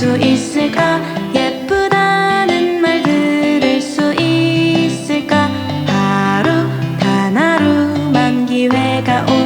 수 있을까? 예쁘다는 말 들을 수 있을까? 하루 단 하루만 기회가 오